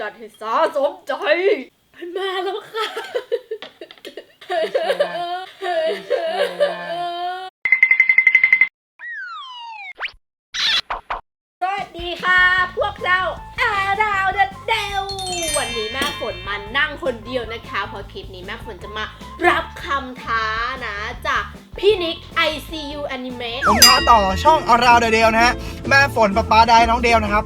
จัดให้สาสมใจมันมาแล้วค่ะสวัสดีค่ะ พวกเราอาดาวเดอะเดววันนี้แม่ฝนมานั่งคนเดียวนะคะเพราะคลิปนี้แม่ฝนจะมารับคำท้านะจากพี่นิก ICU Anime ผมท้าต่อช่องอาราวเดลนะฮะ แม่ฝนปะปาได้น้องเดลนะครับ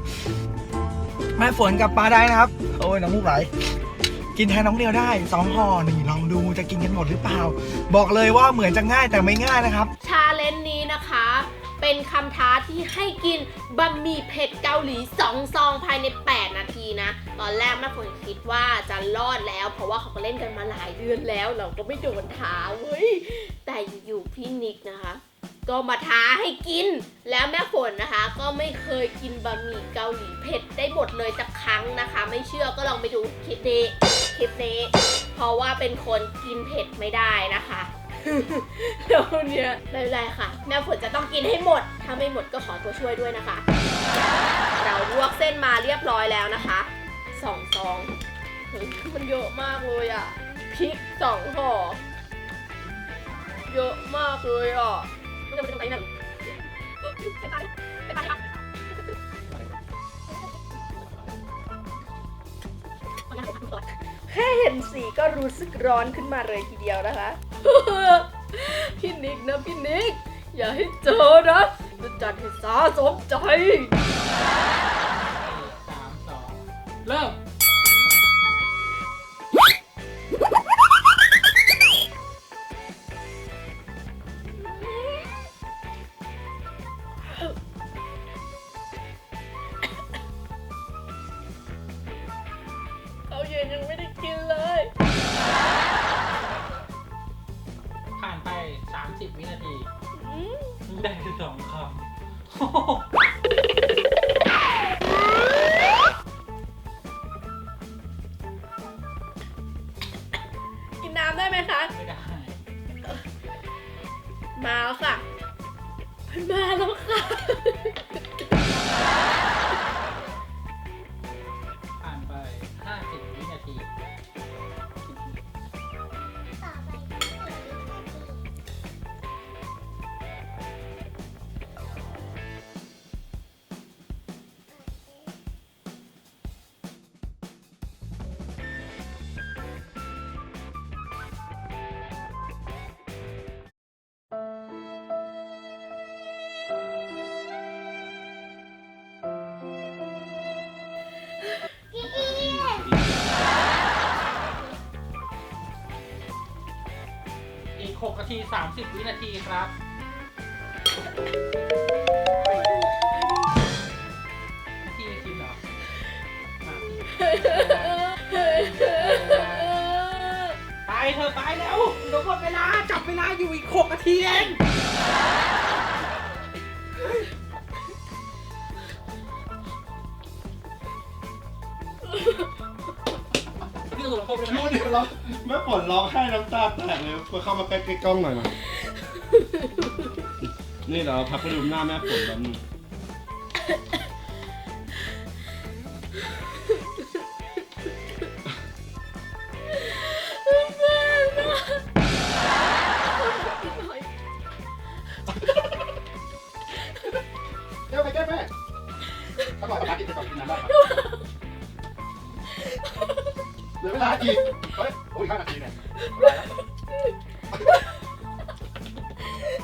แม่ฝนกับปาได้นะครับ โอ้ยน้ำมูกไหลกินแทนน้องเดลได้สองห่อนี่ลองดูจะกินกันหมดหรือเปล่า บอกเลยว่าเหมือนจะง่ายแต่ไม่ง่ายนะครับ ชาเลนจ์นี้นะคะ เป็นคำท้าที่ให้กินบะหมี่เผ็ดเกาหลี2ซองภายใน 8 นาทีนะ ตอนแรกแม่ฝนคิดว่าจะรอดแล้ว เพราะว่าเขาก็เล่นกันมาหลายเดือนแล้ว เราก็ไม่โดนท้าเว้ยแต่อยู่พี่นิกนะคะ ก็มาท้าให้กิน แล้วแม่ฝนนะคะ ก็ไม่เคยกินบะหมี่เกาหลีเผ็ดได้หมดเลยสักครั้งนะคะ ไม่เชื่อก็ลองไปดูคลิปนี้คลิปนี้ เพราะว่าเป็นคนกินเผ็ดไม่ได้นะคะเดี๋ยวเนี้ยไม่เป็นไรค่ะ แม่ฝนจะต้องกินให้หมด ถ้าไม่หมดก็ขอตัวช่วยด้วยนะคะ เราลวกเส้นมาเรียบร้อยแล้วนะคะสองซองมันเยอะมากเลยอะพริกสองห่อเยอะมากเลยอะ ไม่ต้องไปตรงไหนนั่นไปตายไปตายครับแค่เห็นสีก็รู้สึกร้อนขึ้นมาเลยทีเดียวนะคะ พี่นิกนะพี่นิก อย่าให้เจอนะจะจัดให้สาสมใจ สามสองเริ่ม 30 วินาที อืมได้สองคำ กินน้ำได้ไหมคะ ไม่ได้ มาแล้วค่ะ มันมาแล้วค่ะ ที 30 วินาทีครับ นาทีกินเหรอมาไปเธอไปแล้วเดี๋ยวหมดเวลา จับเวลาอยู่อีก 6 นาทีเอง คือลงโทษได้ไหมนู่นเดี๋ยวเราแม่ฝนร้องไห้น้ำตาแตกเลยมาเข้ามาใกล้ๆกล้องหน่อยมานี่เราพักไปดูหน้าแม่ฝนแป๊บนึงแก้ไปแก้ไปอร่อยปะกินไปก่อนกินน้ำได้ปะ เหลือเวลาอีก เฮ้ยโอ้ยห้านาทีเนี่ย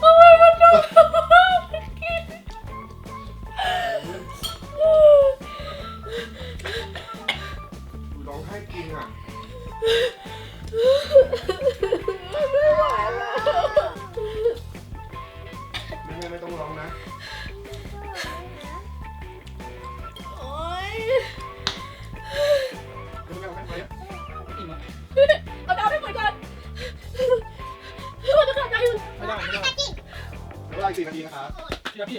ทำไมมันดูกินดูร้องไห้กินอะไม่ไหวแล้วไม่ไม่ไม่ต้องร้องนะ สี่นาทีนะครับพี่อะพี่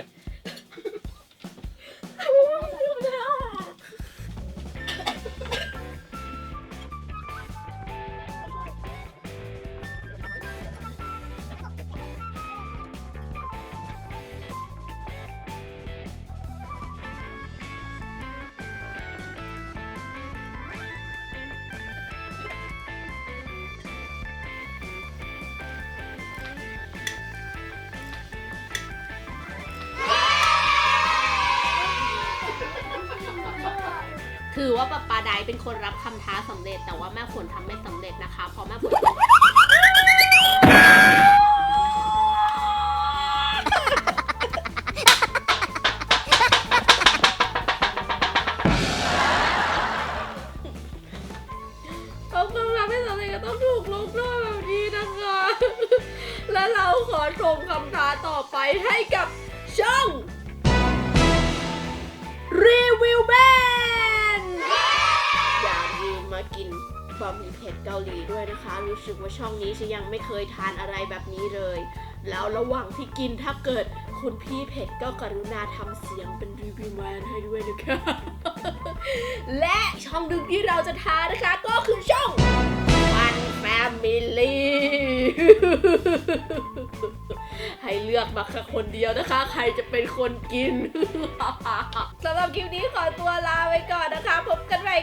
ถือว่าป๊าปาไดเป็นคนรับคำท้าสำเร็จ แต่ว่าแม่ฝนทำไม่สำเร็จนะคะเพราะแม่ฝนเขาคำทำไม่สำเร็จก็ต้องถูกลงโทษแบบนี้นะคะและเราขอส่งคำท้าต่อไปให้กับช่องรีวิวแม่ มากินบะหมี่เผ็ดเกาหลีด้วยนะคะ รู้สึกว่าช่องนี้ฉันยังไม่เคยทานอะไรแบบนี้เลย แล้วระหว่างที่กินถ้าเกิดคุณพี่เผ็ดก็กรุณาทำเสียงเป็นรีวิวแมนให้ด้วยนะคะ และช่องดึงที่เราจะทานนะคะ ก็คือช่อง One Family ให้เลือกมาแค่คนเดียวนะคะ ใครจะเป็นคนกินสำหรับคลิปนี้ขอตัวลาไปก่อนนะคะ พบกันใหม่